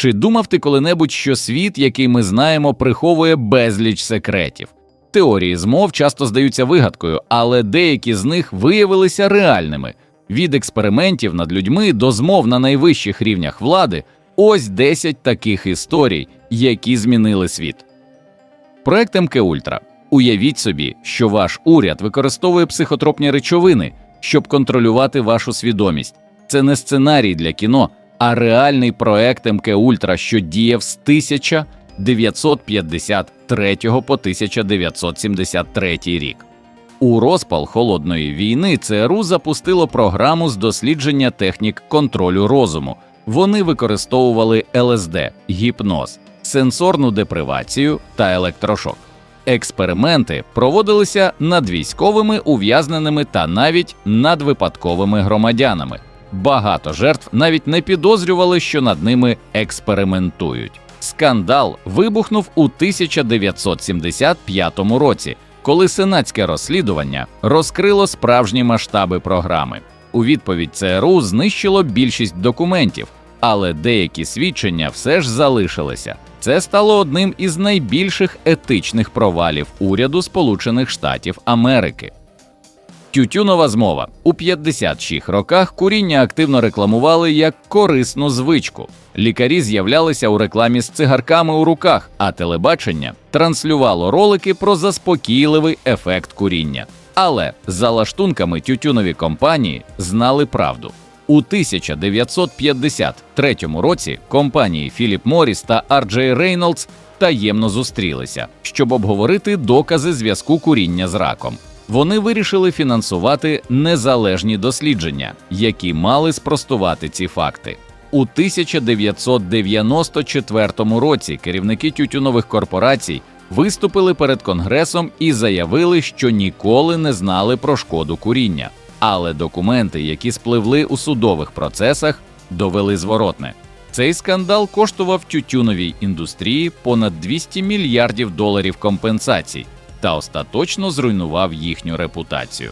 Чи думав ти коли-небудь, що світ, який ми знаємо, приховує безліч секретів? Теорії змов часто здаються вигадкою, але деякі з них виявилися реальними. Від експериментів над людьми до змов на найвищих рівнях влади ось 10 таких історій, які змінили світ. Проект МК Ультра. Уявіть собі, що ваш уряд використовує психотропні речовини, щоб контролювати вашу свідомість. Це не сценарій для кіно, а реальний проект МК Ультра, що діяв з 1953 по 1973 рік. У розпал холодної війни ЦРУ запустило програму з дослідження технік контролю розуму. Вони використовували ЛСД, гіпноз, сенсорну депривацію та електрошок. Експерименти проводилися над військовими ув'язненими та навіть над випадковими громадянами. Багато жертв навіть не підозрювали, що над ними експериментують. Скандал вибухнув у 1975 році, коли сенатське розслідування розкрило справжні масштаби програми. У відповідь ЦРУ знищило більшість документів, але деякі свідчення все ж залишилися. Це стало одним із найбільших етичних провалів уряду Сполучених Штатів Америки. Тютюнова змова у 56 роках куріння активно рекламували як корисну звичку. Лікарі з'являлися у рекламі з цигарками у руках, а телебачення транслювало ролики про заспокійливий ефект куріння. Але за лаштунками тютюнові компанії знали правду. У 1953 році компанії Philip Morris та R.J. Reynolds таємно зустрілися, щоб обговорити докази зв'язку куріння з раком. Вони вирішили фінансувати незалежні дослідження, які мали спростувати ці факти. У 1994 році керівники тютюнових корпорацій виступили перед конгресом і заявили, що ніколи не знали про шкоду куріння. Але документи, які спливли у судових процесах, довели зворотне. Цей скандал коштував тютюновій індустрії понад 200 мільярдів доларів компенсацій та остаточно зруйнував їхню репутацію.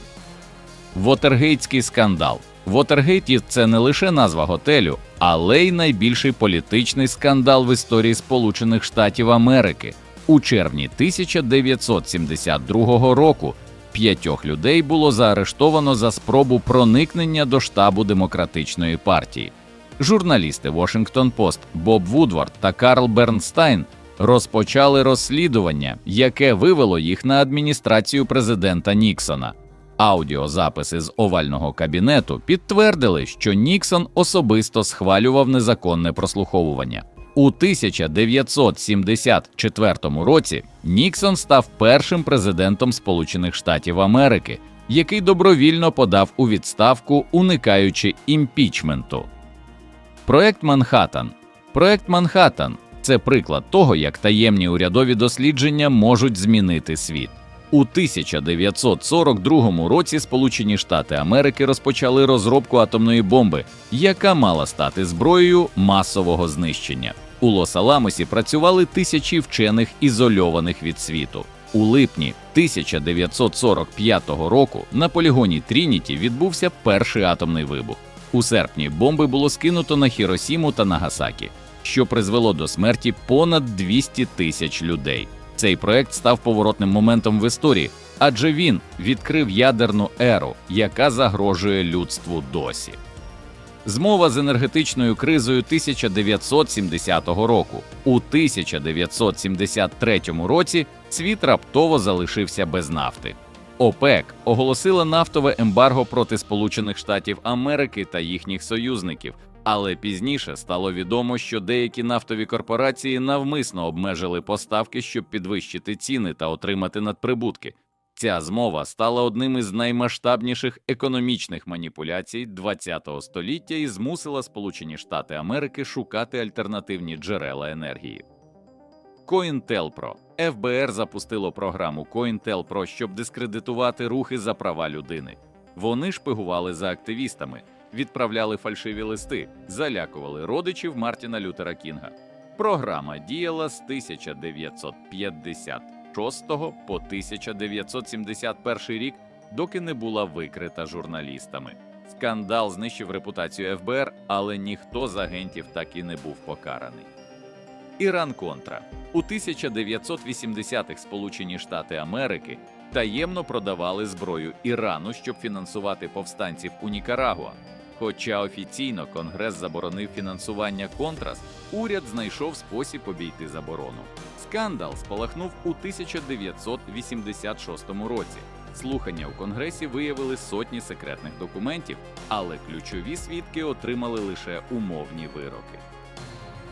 Вотергейтський скандал. Вотергейт – це не лише назва готелю, але й найбільший політичний скандал в історії Сполучених Штатів Америки. У червні 1972 року п'ятьох людей було заарештовано за спробу проникнення до штабу демократичної партії. Журналісти Washington Post Боб Вудвард та Карл Бернстайн розпочали розслідування, яке вивело їх на адміністрацію президента Ніксона. Аудіозаписи з овального кабінету підтвердили, що Ніксон особисто схвалював незаконне прослуховування. У 1974 році Ніксон став першим президентом Сполучених Штатів Америки, який добровільно подав у відставку, уникаючи імпічменту. Проект Манхаттен. Проект Манхаттен – це приклад того, як таємні урядові дослідження можуть змінити світ. У 1942 році Сполучені Штати Америки розпочали розробку атомної бомби, яка мала стати зброєю масового знищення. У Лос-Аламосі працювали тисячі вчених, ізольованих від світу. У липні 1945 року на полігоні Трініті відбувся перший атомний вибух. У серпні бомби було скинуто на Хіросіму та Нагасакі, що призвело до смерті понад 200 тисяч людей. Цей проект став поворотним моментом в історії, адже він відкрив ядерну еру, яка загрожує людству досі. Змова з енергетичною кризою 1970 року. У 1973 році світ раптово залишився без нафти. ОПЕК оголосила нафтове ембарго проти Сполучених Штатів Америки та їхніх союзників, але пізніше стало відомо, що деякі нафтові корпорації навмисно обмежили поставки, щоб підвищити ціни та отримати надприбутки. Ця змова стала одним із наймасштабніших економічних маніпуляцій ХХ століття і змусила Сполучені Штати Америки шукати альтернативні джерела енергії. COINTELPRO ФБР запустило програму COINTELPRO, щоб дискредитувати рухи за права людини. Вони шпигували за активістами, відправляли фальшиві листи, залякували родичів Мартіна Лютера Кінга. Програма діяла з 1956 по 1971 рік, доки не була викрита журналістами. Скандал знищив репутацію ФБР, але ніхто з агентів так і не був покараний. Іран Контра. У 1980-х Сполучені Штати Америки таємно продавали зброю Ірану, щоб фінансувати повстанців у Нікарагуа. Хоча офіційно Конгрес заборонив фінансування Контрас, уряд знайшов спосіб обійти заборону. Скандал спалахнув у 1986 році. Слухання у Конгресі виявили сотні секретних документів, але ключові свідки отримали лише умовні вироки.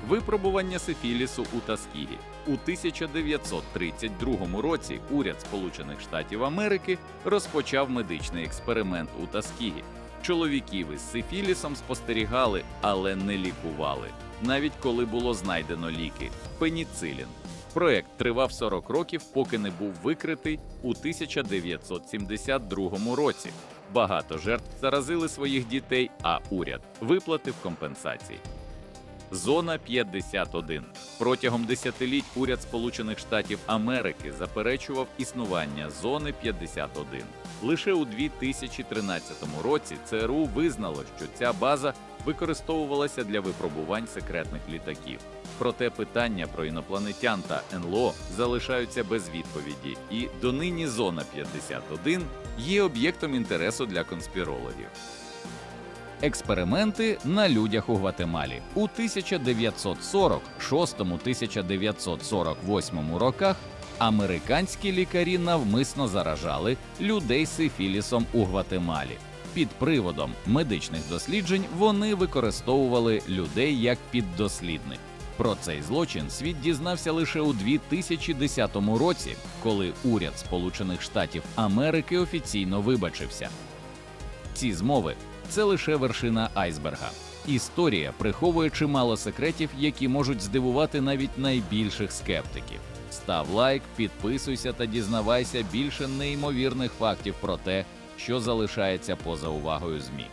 Випробування сифілісу у Таскігі у 1932 році уряд Сполучених Штатів Америки розпочав медичний експеримент у Таскігі. Чоловіків із сифілісом спостерігали, але не лікували, навіть коли було знайдено ліки пеніцилін. Проект тривав 40 років, поки не був викритий у 1972 році. Багато жертв заразили своїх дітей, а уряд виплатив компенсації. Зона 51. Протягом десятиліть уряд Сполучених Штатів Америки заперечував існування зони 51. Лише у 2013 році ЦРУ визнало, що ця база використовувалася для випробувань секретних літаків. Проте питання про інопланетян та НЛО залишаються без відповіді, і донині зона 51 є об'єктом інтересу для конспірологів. Експерименти на людях у Гватемалі у 1946-1948 роках американські лікарі навмисно заражали людей сифілісом у Гватемалі. Під приводом медичних досліджень вони використовували людей як піддослідних. Про цей злочин світ дізнався лише у 2010 році, коли уряд Сполучених Штатів Америки офіційно вибачився. Ці змови це лише вершина айсберга. Історія приховує чимало секретів, які можуть здивувати навіть найбільших скептиків. Став лайк, підписуйся та дізнавайся більше неймовірних фактів про те, що залишається поза увагою ЗМІ.